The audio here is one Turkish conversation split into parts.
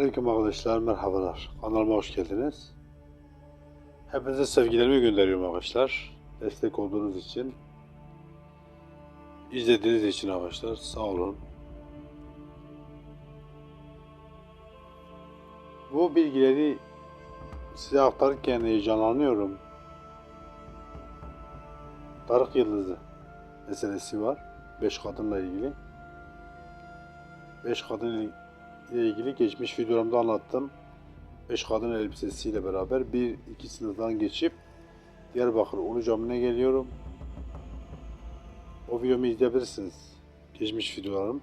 Selamun Aleyküm arkadaşlar, merhabalar. Kanalıma hoş geldiniz. Hepinize sevgilerimi gönderiyorum arkadaşlar. Destek olduğunuz için, izlediğiniz için arkadaşlar sağ olun. Bu bilgileri size aktarırken heyecanlanıyorum. Tarık Yıldızı meselesi var. Beş kadınla ilgili. Beş kadın ile ilgili geçmiş videomda anlattım. Beş kadın elbisesiyle beraber bir iki sınıftan geçip Diyarbakır Ulu Camii'ne geliyorum. O videomu izleyebilirsiniz. Geçmiş videolarım.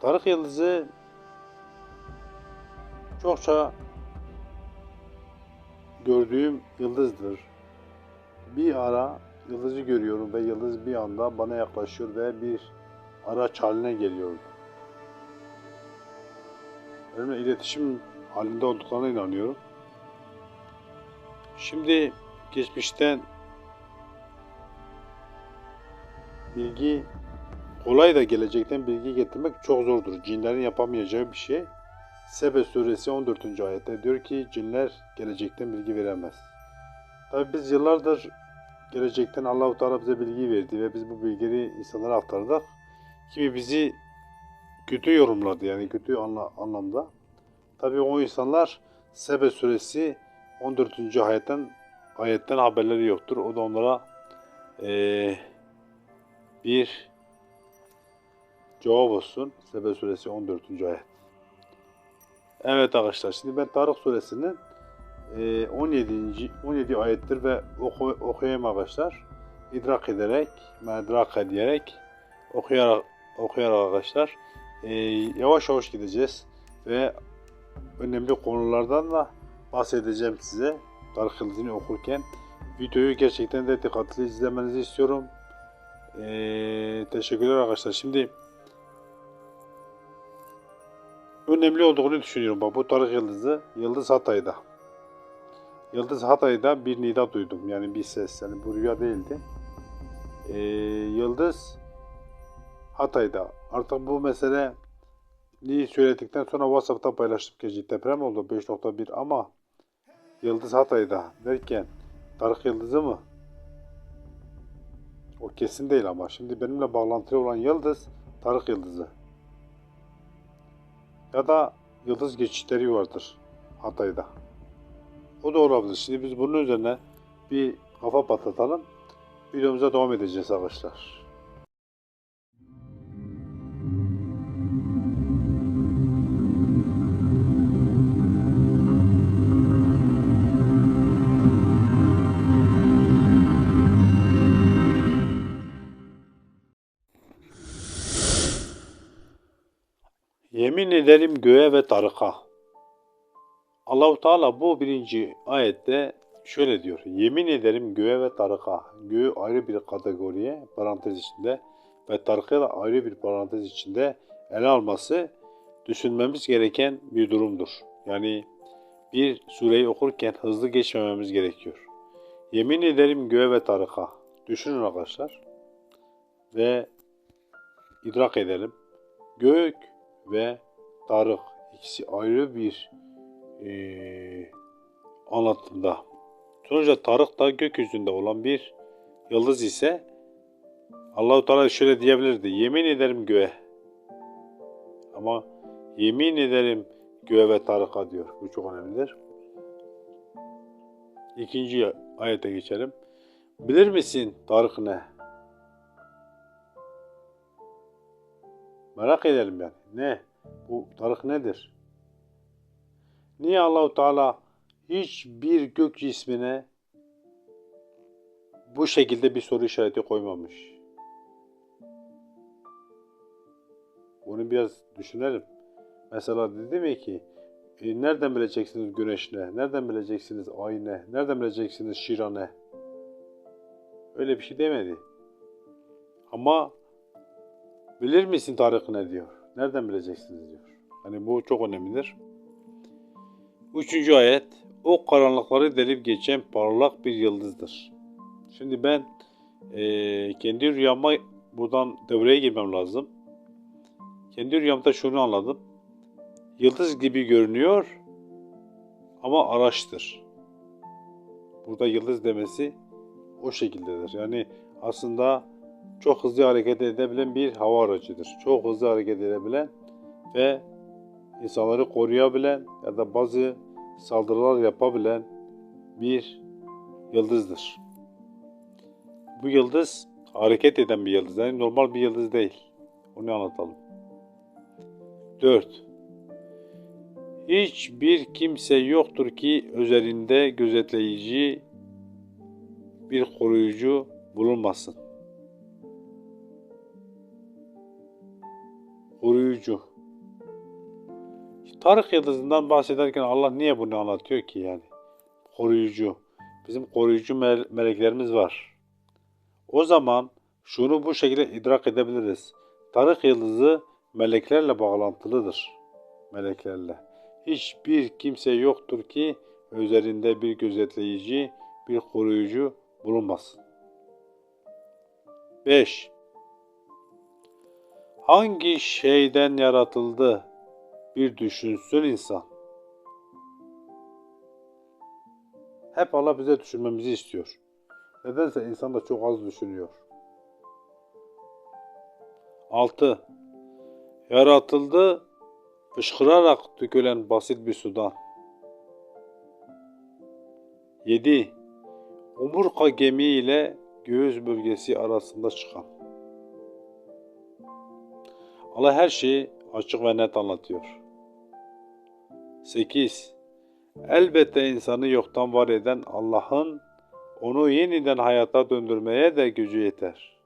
Tarık Yıldızı çokça gördüğüm yıldızdır. Bir ara yıldızı görüyorum ve yıldız bir anda bana yaklaşıyor ve bir araç haline geliyor. Benimle iletişim halinde olduklarına inanıyorum. Şimdi geçmişten bilgi kolay da gelecekten bilgi getirmek çok zordur. Cinlerin yapamayacağı bir şey. Sebe suresi 14. ayette diyor ki cinler gelecekten bilgi veremez. Tabi biz yıllardır gelecekten Allahu Teala bize bilgi verdi ve biz bu bilgileri insanlara aktardık. Kimi bizi kötü yorumladı yani kötü anla, anlamda. Tabii o insanlar Sebe suresi 14. ayetten ayetten haberleri yoktur. O da onlara eee, bir cevap olsun. Sebe suresi 14. ayet. Evet arkadaşlar şimdi ben Tarık suresinin eee, 17. 17 ayettir ve oku, okuyayım arkadaşlar. İdrak ederek, medrak ederek okuyarak okuyarak arkadaşlar eee, yavaş yavaş gideceğiz ve önemli konulardan da bahsedeceğim size. Yıldızı'nı okurken videoyu gerçekten de dikkatli izlemenizi istiyorum. Ee, teşekkürler arkadaşlar. Şimdi önemli olduğunu düşünüyorum. Bak bu Tarık Yıldızı Yıldız Hatay'da. Yıldız Hatay'da bir nida duydum. Yani bir ses. Yani bu rüya değildi. Ee, Yıldız Hatay'da. Artık bu mesele Niye söyledikten sonra WhatsApp'ta paylaştım gece deprem oldu 5.1 ama Yıldız Hatay'da derken Tarık Yıldızı mı? O kesin değil ama şimdi benimle bağlantılı olan Yıldız Tarık Yıldızı. Ya da Yıldız geçişleri vardır Hatay'da. O da olabilir. Şimdi biz bunun üzerine bir kafa patlatalım. Videomuza devam edeceğiz arkadaşlar. Yemin ederim göğe ve Tarık'a. Allahu Teala bu birinci ayette şöyle diyor. Yemin ederim göğe ve Tarık'a. Göğü ayrı bir kategoriye parantez içinde ve Tarık'ı da ayrı bir parantez içinde ele alması düşünmemiz gereken bir durumdur. Yani bir sureyi okurken hızlı geçmememiz gerekiyor. Yemin ederim göğe ve Tarık'a. Düşünün arkadaşlar. Ve idrak edelim. Gök ve Tarık ikisi ayrı bir eee anlatımda. Sonuçta Tarık da gökyüzünde olan bir yıldız ise Allahu Teala şöyle diyebilirdi. Yemin ederim göğe. Ama yemin ederim göğe ve Tarık'a diyor. Bu çok önemlidir. İkinci ayete geçelim. Bilir misin Tarık ne? Merak edelim yani. Ne? Bu Tarık nedir? Niye Allahu Teala hiçbir gök cismine bu şekilde bir soru işareti koymamış? Bunu biraz düşünelim. Mesela dedi mi ki e, nereden bileceksiniz güneş ne? Nereden bileceksiniz ay ne? Nereden bileceksiniz şira ne? Öyle bir şey demedi. Ama bilir misin Tarık ne diyor? Nereden bileceksiniz diyor. Hani bu çok önemlidir. Üçüncü ayet. O karanlıkları delip geçen parlak bir yıldızdır. Şimdi ben eee, kendi rüyama buradan devreye girmem lazım. Kendi rüyamda şunu anladım. yıldız gibi görünüyor ama araçtır. Burada yıldız demesi o şekildedir. Yani aslında çok hızlı hareket edebilen bir hava aracıdır. Çok hızlı hareket edebilen ve insanları koruyabilen ya da bazı saldırılar yapabilen bir yıldızdır. Bu yıldız hareket eden bir yıldız. Yani normal bir yıldız değil. Onu anlatalım. 4. Hiçbir kimse yoktur ki üzerinde gözetleyici bir koruyucu bulunmasın. Koruyucu. Tarık yıldızından bahsederken Allah niye bunu anlatıyor ki yani? Koruyucu. Bizim koruyucu meleklerimiz var. O zaman şunu bu şekilde idrak edebiliriz. Tarık yıldızı meleklerle bağlantılıdır. Meleklerle. Hiçbir kimse yoktur ki üzerinde bir gözetleyici, bir koruyucu bulunmasın. 5. Hangi şeyden yaratıldı bir düşünsün insan. Hep Allah bize düşünmemizi istiyor. Nedense insan da çok az düşünüyor. 6. Yaratıldı fışkırarak dökülen basit bir sudan. 7. Omurka gemi ile göğüs bölgesi arasında çıkan. Allah her şeyi açık ve net anlatıyor. 8. Elbette insanı yoktan var eden Allah'ın onu yeniden hayata döndürmeye de gücü yeter.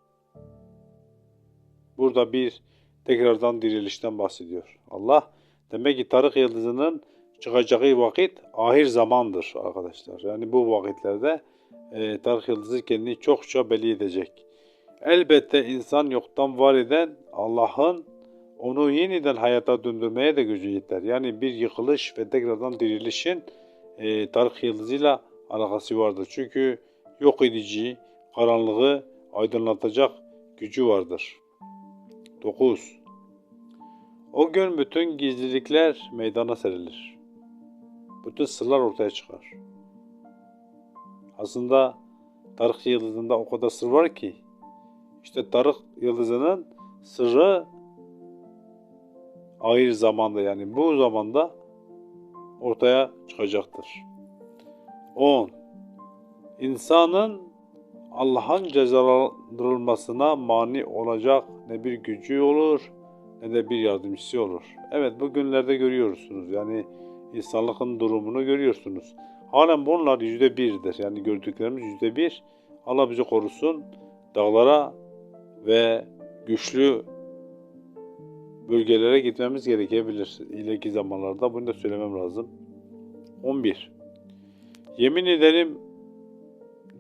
Burada bir tekrardan dirilişten bahsediyor. Allah demek ki Tarık Yıldızı'nın çıkacağı vakit ahir zamandır arkadaşlar. Yani bu vakitlerde e, Tarık Yıldızı kendini çokça belli edecek. Elbette insan yoktan var eden Allah'ın onu yeniden hayata döndürmeye de gücü yeter. Yani bir yıkılış ve tekrardan dirilişin e, Tarık Yıldızı'yla alakası vardır. Çünkü yok edici, karanlığı aydınlatacak gücü vardır. 9. O gün bütün gizlilikler meydana serilir. Bütün sırlar ortaya çıkar. Aslında Tarık Yıldızı'nda o kadar sır var ki işte Tarık Yıldızı'nın sırrı ayrı zamanda yani bu zamanda ortaya çıkacaktır. 10. İnsanın Allah'ın cezalandırılmasına mani olacak ne bir gücü olur ne de bir yardımcısı olur. Evet bu günlerde görüyorsunuz yani insanlıkın durumunu görüyorsunuz. Halen bunlar yüzde birdir. Yani gördüklerimiz yüzde bir. Allah bizi korusun. Dağlara ve güçlü bölgelere gitmemiz gerekebilir ileriki zamanlarda. Bunu da söylemem lazım. 11. Yemin ederim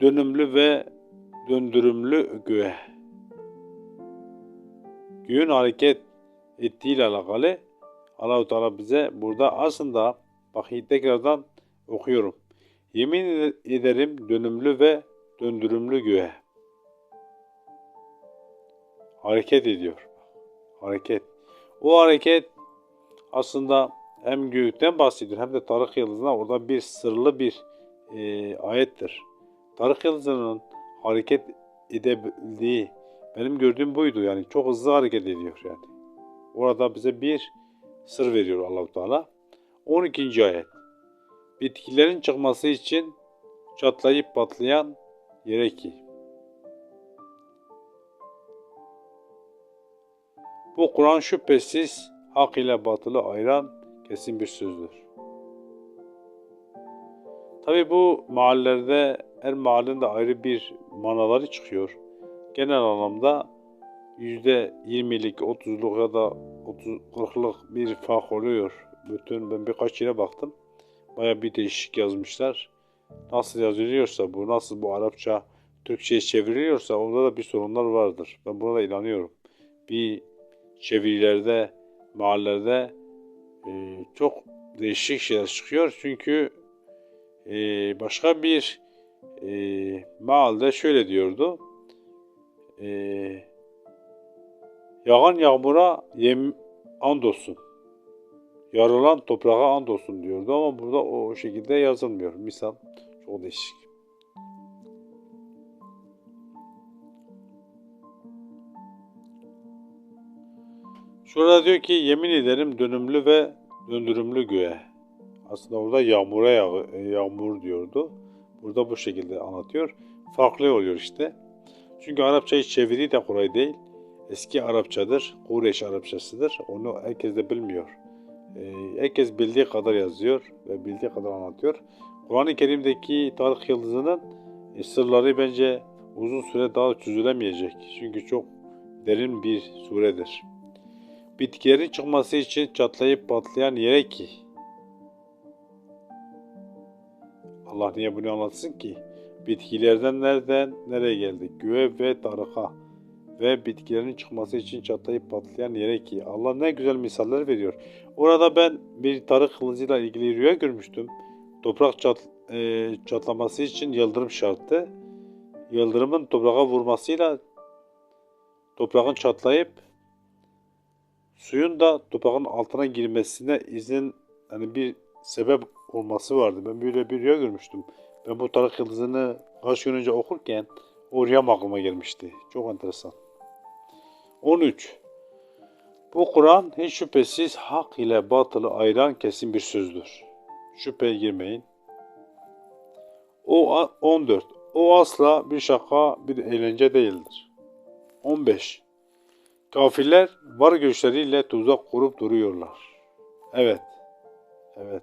dönümlü ve döndürümlü göğe. Göğün hareket ettiğiyle alakalı Allahu Teala bize burada aslında bak tekrardan okuyorum. Yemin ederim dönümlü ve döndürümlü göğe. Hareket ediyor. Hareket. O hareket aslında hem gökten bahsediyor hem de Tarık Yıldızı'na orada bir sırlı bir e, ayettir. Tarık Yıldızı'nın hareket edebildiği benim gördüğüm buydu yani çok hızlı hareket ediyor yani. Orada bize bir sır veriyor Allahu Teala. 12. ayet. Bitkilerin çıkması için çatlayıp patlayan yere ki. Bu Kur'an şüphesiz hak ile batılı ayıran kesin bir sözdür. Tabi bu mahallelerde her mahallenin de ayrı bir manaları çıkıyor. Genel anlamda %20'lik, 30'luk ya da 30 40'lık bir fark oluyor. Bütün ben birkaç yere baktım. Baya bir değişik yazmışlar. Nasıl yazılıyorsa bu, nasıl bu Arapça Türkçe'ye çevriliyorsa onda da bir sorunlar vardır. Ben buna da inanıyorum. Bir çevirilerde, mahallelerde e, çok değişik şeyler çıkıyor. Çünkü e, başka bir e, mahallede şöyle diyordu. E, yağan yağmura yem andolsun. Yarılan toprağa and olsun diyordu ama burada o şekilde yazılmıyor. Misal çok değişik. Şurada diyor ki yemin ederim dönümlü ve döndürümlü göğe. Aslında orada yağmura yağ yağmur diyordu. Burada bu şekilde anlatıyor. Farklı oluyor işte. Çünkü Arapçayı çeviri de kolay değil. Eski Arapçadır. Kureyş Arapçasıdır. Onu herkes de bilmiyor. Ee, herkes bildiği kadar yazıyor ve bildiği kadar anlatıyor. Kur'an-ı Kerim'deki tarih yıldızının e, sırları bence uzun süre daha çözülemeyecek. Çünkü çok derin bir suredir. Bitkilerin çıkması için çatlayıp patlayan yere ki Allah niye bunu anlatsın ki? Bitkilerden nereden nereye geldik? Göğe ve tarıka ve bitkilerin çıkması için çatlayıp patlayan yere ki Allah ne güzel misaller veriyor. Orada ben bir tarık kılıcıyla ilgili rüya görmüştüm. Toprak çat, e, çatlaması için yıldırım şarttı. Yıldırımın toprağa vurmasıyla toprağın çatlayıp suyun da toprağın altına girmesine izin yani bir sebep olması vardı. Ben böyle bir rüya görmüştüm. Ben bu tarık yıldızını kaç gün önce okurken o rüyam aklıma gelmişti. Çok enteresan. 13. Bu Kur'an hiç şüphesiz hak ile batılı ayıran kesin bir sözdür. Şüpheye girmeyin. O 14. O asla bir şaka, bir eğlence değildir. 15. Kafirler var güçleriyle tuzak kurup duruyorlar. Evet. Evet.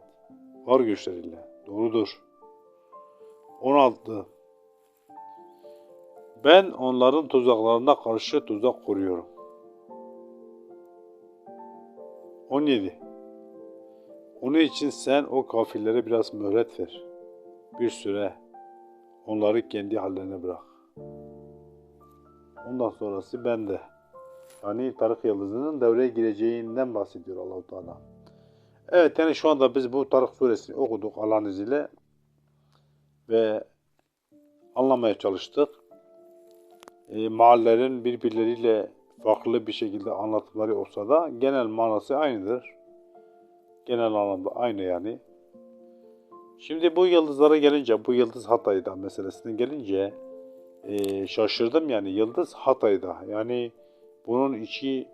Var güçleriyle. Doğrudur. 16. Ben onların tuzaklarına karşı tuzak kuruyorum. 17. Onun için sen o kafirlere biraz mühlet ver. Bir süre onları kendi hallerine bırak. Ondan sonrası bende. Yani Tarık Yıldızı'nın devreye gireceğinden bahsediyor Allahu Teala. Evet yani şu anda biz bu Tarık suresini okuduk Allah'ın izniyle ve anlamaya çalıştık. E, mahallelerin birbirleriyle farklı bir şekilde anlatımları olsa da genel manası aynıdır. Genel anlamda aynı yani. Şimdi bu yıldızlara gelince, bu yıldız Hatay'da meselesine gelince e, şaşırdım yani yıldız Hatay'da. Yani bunun içi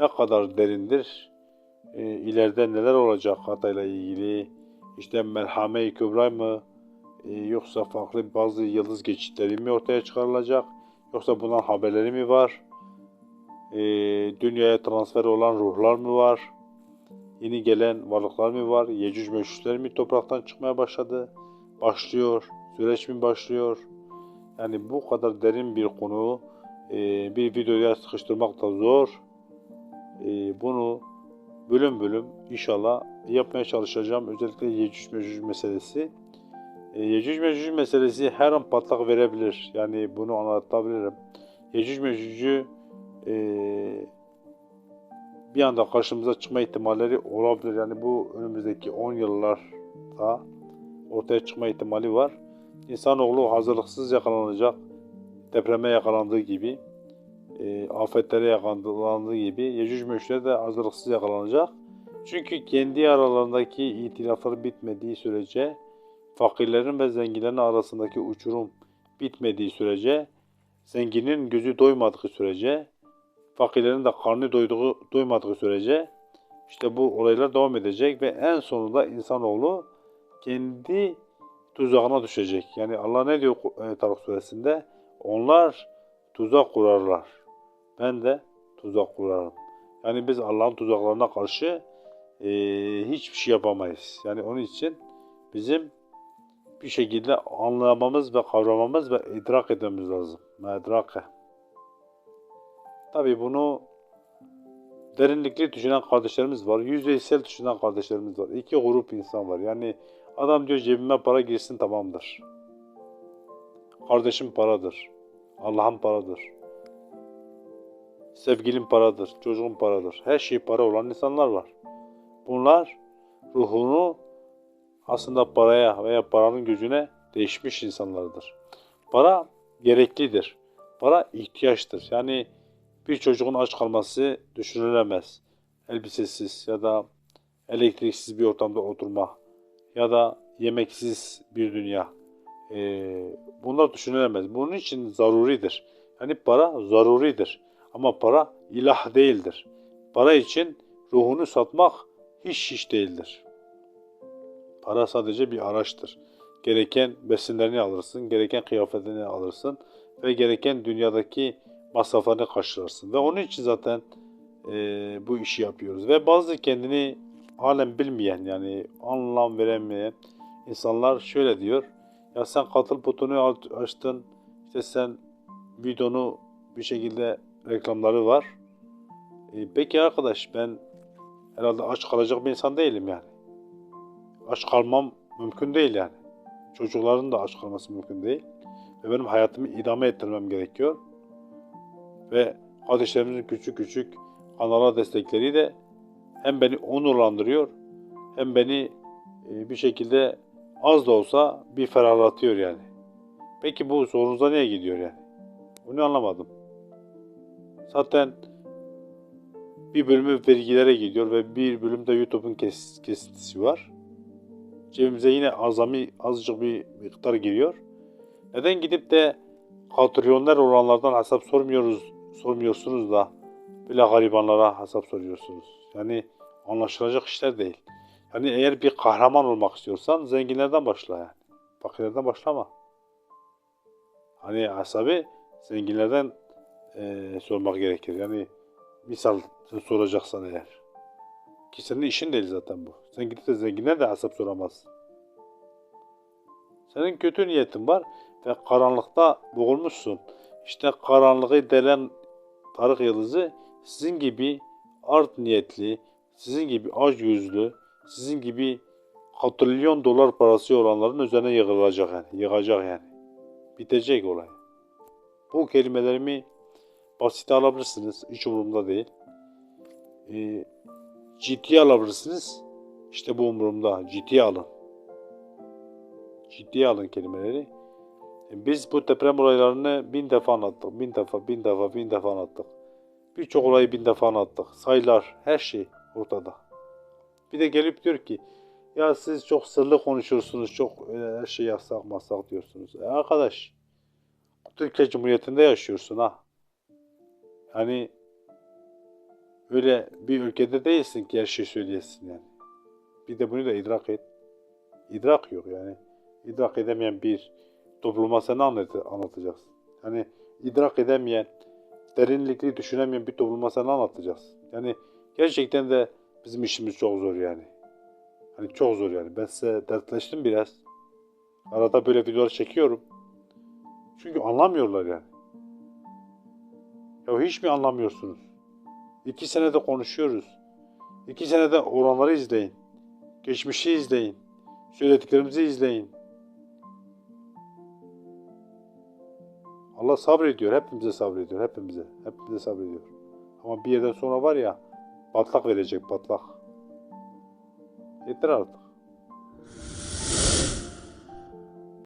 ne kadar derindir, e, ileride neler olacak Hatay'la ilgili, işte Merhame-i Kübra mı, e, yoksa farklı bazı yıldız geçitleri mi ortaya çıkarılacak, yoksa bundan haberleri mi var, e, dünyaya transfer olan ruhlar mı var, yeni gelen varlıklar mı var, Yecüc Meşüşler mi topraktan çıkmaya başladı, başlıyor, süreç mi başlıyor, yani bu kadar derin bir konu e, bir videoya sıkıştırmak da zor. E, bunu bölüm bölüm inşallah yapmaya çalışacağım. Özellikle Yecüc Mecüc meselesi. E, Yecüc Mecüc meselesi her an patlak verebilir. Yani bunu anlatabilirim. Yecüc Mecüc'ü e, bir anda karşımıza çıkma ihtimalleri olabilir. Yani bu önümüzdeki 10 yıllarda ortaya çıkma ihtimali var. İnsanoğlu hazırlıksız yakalanacak. Depreme yakalandığı gibi, e, afetlere yakalandığı gibi Yecüc Meşüc de hazırlıksız yakalanacak. Çünkü kendi aralarındaki itilaflar bitmediği sürece, fakirlerin ve zenginlerin arasındaki uçurum bitmediği sürece, zenginin gözü doymadığı sürece, fakirlerin de karnı doyduğu, doymadığı sürece işte bu olaylar devam edecek ve en sonunda insanoğlu kendi tuzağına düşecek. Yani Allah ne diyor e, Tarık suresinde? Onlar tuzak kurarlar. Ben de tuzak kurarım. Yani biz Allah'ın tuzaklarına karşı e, hiçbir şey yapamayız. Yani onun için bizim bir şekilde anlamamız ve kavramamız ve idrak etmemiz lazım. Medrake. Tabi bunu derinlikli düşünen kardeşlerimiz var. Yüzeysel düşünen kardeşlerimiz var. İki grup insan var. Yani adam diyor cebime para girsin tamamdır. Kardeşim paradır. Allah'ın paradır. Sevgilim paradır. Çocuğum paradır. Her şey para olan insanlar var. Bunlar ruhunu aslında paraya veya paranın gücüne değişmiş insanlardır. Para gereklidir. Para ihtiyaçtır. Yani bir çocuğun aç kalması düşünülemez. Elbisesiz ya da elektriksiz bir ortamda oturma ya da yemeksiz bir dünya. Ee, bunlar düşünülemez. Bunun için zaruridir. Yani para zaruridir. Ama para ilah değildir. Para için ruhunu satmak hiç hiç değildir. Para sadece bir araçtır. Gereken besinlerini alırsın, gereken kıyafetini alırsın ve gereken dünyadaki masraflarını karşılarsın. Ve onun için zaten e, bu işi yapıyoruz. Ve bazı kendini halen bilmeyen yani anlam veremeyen insanlar şöyle diyor. Ya sen katıl butonu açtın, işte sen videonu bir şekilde reklamları var. E, peki arkadaş ben herhalde aç kalacak bir insan değilim yani. Aç kalmam mümkün değil yani. Çocukların da aç kalması mümkün değil. Ve benim hayatımı idame ettirmem gerekiyor. Ve kardeşlerimizin küçük küçük kanala destekleri de hem beni onurlandırıyor hem beni e, bir şekilde az da olsa bir ferahlatıyor yani. Peki bu sorunuza niye gidiyor yani? Bunu anlamadım. Zaten bir bölümü vergilere gidiyor ve bir bölümde YouTube'un kes, kesintisi var. Cebimize yine azami azıcık bir miktar giriyor. Neden gidip de katrilyoner olanlardan hesap sormuyoruz, sormuyorsunuz da bile garibanlara hesap soruyorsunuz. Yani anlaşılacak işler değil. Yani eğer bir kahraman olmak istiyorsan zenginlerden başla yani. Fakirlerden başlama. Hani hesabı zenginlerden eee, sormak gerekir. Yani misal soracaksan eğer. Ki senin işin değil zaten bu. Sen gidip de zengine de hesap soramazsın. Senin kötü niyetin var ve karanlıkta boğulmuşsun. İşte karanlığı delen Tarık Yıldız'ı sizin gibi art niyetli, sizin gibi aç yüzlü, sizin gibi katrilyon dolar parası olanların üzerine yığılacak yani. Yığacak yani. Bitecek olay. Bu kelimelerimi basite alabilirsiniz. Hiç umurumda değil. Ee, ciddiye alabilirsiniz. İşte bu umurumda. Ciddiye alın. Ciddiye alın kelimeleri. Biz bu deprem olaylarını bin defa anlattık. Bin defa, bin defa, bin defa anlattık. Birçok olayı bin defa anlattık. Sayılar, her şey ortada. Bir de gelip diyor ki ya siz çok sırlı konuşuyorsunuz, çok e, her şey yasak masak diyorsunuz. E arkadaş, Türkiye Cumhuriyeti'nde yaşıyorsun ha. Yani öyle bir ülkede değilsin ki her şeyi söyleyesin yani. Bir de bunu da idrak et. İdrak yok yani. İdrak edemeyen bir topluma sen anlat- anlatacaksın? Yani idrak edemeyen, derinlikli düşünemeyen bir topluma sen anlatacaksın? Yani gerçekten de bizim işimiz çok zor yani. Hani çok zor yani. Ben size dertleştim biraz. Arada böyle videolar çekiyorum. Çünkü anlamıyorlar yani. Ya hiç mi anlamıyorsunuz? İki senede konuşuyoruz. İki senede oranları izleyin. Geçmişi izleyin. Söylediklerimizi izleyin. Allah sabrediyor. Hepimize sabrediyor. Hepimize. Hepimize sabrediyor. Ama bir yerden sonra var ya бодлого бэрэж бодлого эдгээр арга